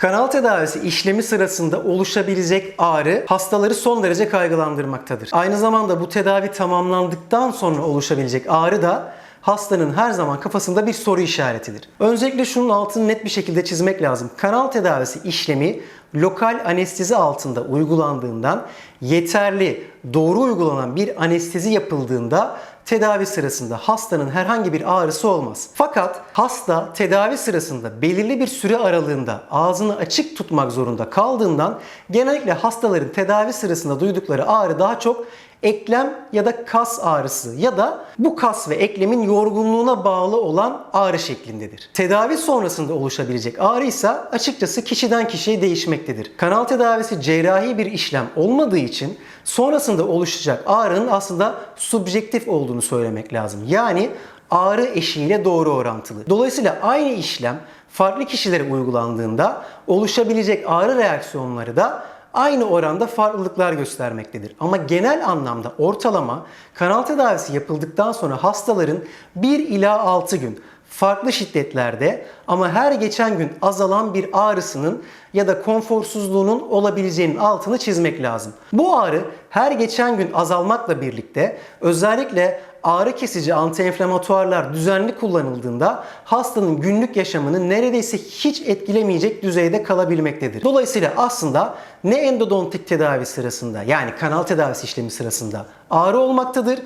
Kanal tedavisi işlemi sırasında oluşabilecek ağrı hastaları son derece kaygılandırmaktadır. Aynı zamanda bu tedavi tamamlandıktan sonra oluşabilecek ağrı da hastanın her zaman kafasında bir soru işaretidir. Öncelikle şunun altını net bir şekilde çizmek lazım. Kanal tedavisi işlemi lokal anestezi altında uygulandığından yeterli, doğru uygulanan bir anestezi yapıldığında tedavi sırasında hastanın herhangi bir ağrısı olmaz. Fakat hasta tedavi sırasında belirli bir süre aralığında ağzını açık tutmak zorunda kaldığından genellikle hastaların tedavi sırasında duydukları ağrı daha çok eklem ya da kas ağrısı ya da bu kas ve eklemin yorgunluğuna bağlı olan ağrı şeklindedir. Tedavi sonrasında oluşabilecek ağrı ise açıkçası kişiden kişiye değişmektedir. Kanal tedavisi cerrahi bir işlem olmadığı için sonrasında oluşacak ağrının aslında subjektif olduğunu söylemek lazım. Yani ağrı eşiğiyle doğru orantılı. Dolayısıyla aynı işlem farklı kişilere uygulandığında oluşabilecek ağrı reaksiyonları da aynı oranda farklılıklar göstermektedir. Ama genel anlamda ortalama kanal tedavisi yapıldıktan sonra hastaların 1 ila 6 gün farklı şiddetlerde ama her geçen gün azalan bir ağrısının ya da konforsuzluğunun olabileceğinin altını çizmek lazım. Bu ağrı her geçen gün azalmakla birlikte özellikle ağrı kesici antiinflamatuarlar düzenli kullanıldığında hastanın günlük yaşamını neredeyse hiç etkilemeyecek düzeyde kalabilmektedir. Dolayısıyla aslında ne endodontik tedavi sırasında yani kanal tedavisi işlemi sırasında ağrı olmaktadır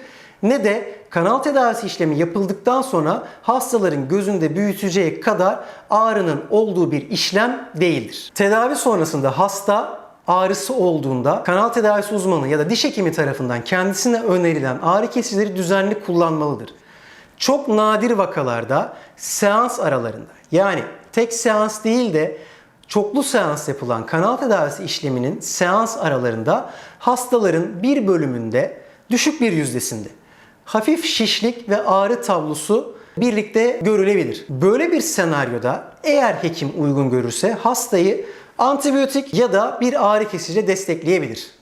ne de kanal tedavisi işlemi yapıldıktan sonra hastaların gözünde büyüteceği kadar ağrının olduğu bir işlem değildir. Tedavi sonrasında hasta ağrısı olduğunda kanal tedavisi uzmanı ya da diş hekimi tarafından kendisine önerilen ağrı kesicileri düzenli kullanmalıdır. Çok nadir vakalarda seans aralarında yani tek seans değil de çoklu seans yapılan kanal tedavisi işleminin seans aralarında hastaların bir bölümünde düşük bir yüzdesinde hafif şişlik ve ağrı tablosu birlikte görülebilir. Böyle bir senaryoda eğer hekim uygun görürse hastayı antibiyotik ya da bir ağrı kesici destekleyebilir.